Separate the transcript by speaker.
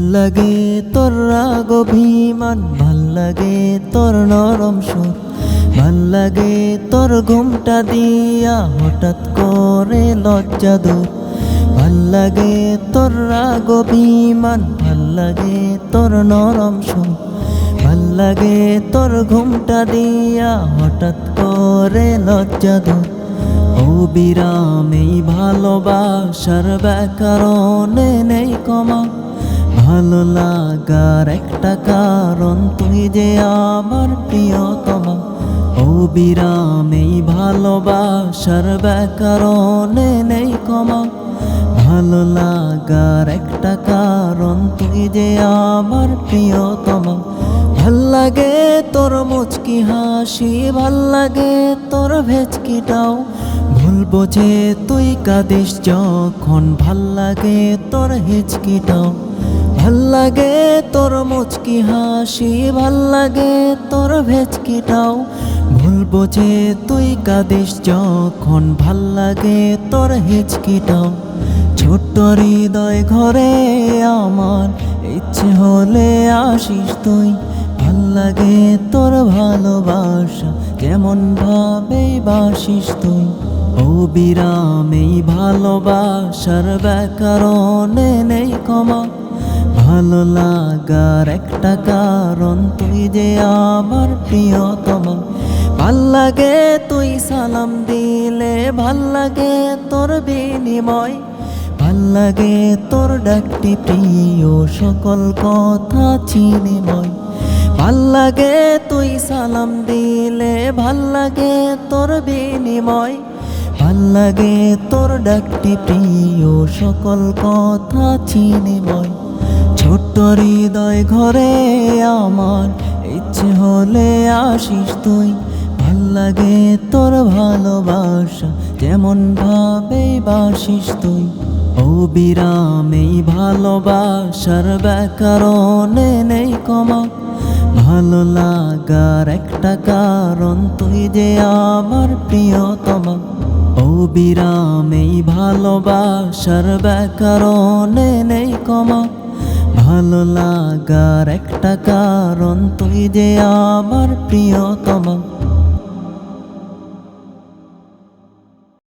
Speaker 1: লাগে তোর রাগ অভিমান ভালো লাগে তোর নরম সুর ভালো লাগে তোর ঘুমটা দিয়া হঠাৎ করে লজ্জা দূর ভালো লাগে তোর রাগ অভিমান ভালো লাগে তোর নরম সুর ভালো লাগে তোর ঘুমটা দিয়া হঠাৎ করে লজ্জা দূর। ও বিরাম, এই ভালোবাসার ব্যাকরণে নেই কমা ভালো লাগার একটা কারণ তুই যে আমার প্রিয়তমা। ও বিরাম এই ভালোবাসার ব্যাকরণে নেই কমা ভালো লাগার একটা কারণ তুই যে আমার প্রিয়তমা। ভালো লাগে তোর মুচকি হাসি, ভালো লাগে তোর ভেচকিটাও। ভুল বোঝে তুই কাঁদিস যখন, ভালো লাগে তোর হিচকিটাও। ভালো লাগে তোর মুচকি হাসি, ভালো লাগে তোর ভেচকিটাও। ভুল যে তুই কাঁদিস যখন, ভালো লাগে তোর হিচকিটাও। ছোট্ট হৃদয় ঘরে আমার, ইচ্ছে হলে আসিস তুই। ভালো লাগে তোর ভালোবাসা, কেমন ভাবে বাসিস তুই। ও বিরাম এই ভালোবাসার ব্যাকরণে নেই ক্ষমা। ভালো লাগার একটা কারণ তুই যে আমার প্রিয়তমা। ভালো লাগে তুই সালাম দিলে, ভালো লাগে তোর বিনিময়। ভালো লাগে তোর ডাকটি প্রিয়, সকল কথা চিনিময় ভালো লাগে তুই সালাম দিলে, ভালো লাগে তোর বিনিময়। ভালো লাগে তোর ডাকটি প্রিয়, সকল কথা চিনিময় ছোট্ট হৃদয় ঘরে আমার, ইচ্ছে হলে আসিস তুই। ভালো লাগে তোর ভালোবাসা, যেমন ভাবে বাসিস তুই। ও বিরাম, এই ভালোবাসার ব্যাকরণে নেই কমা ভালো লাগার একটা কারণ তুই যে আমার প্রিয়তমা। ও বিরাম, এই ভালোবাসার ব্যাকরণে নেই কমা ভালো লাগার একটা কারণ তুই যে আমার প্রিয়তমা।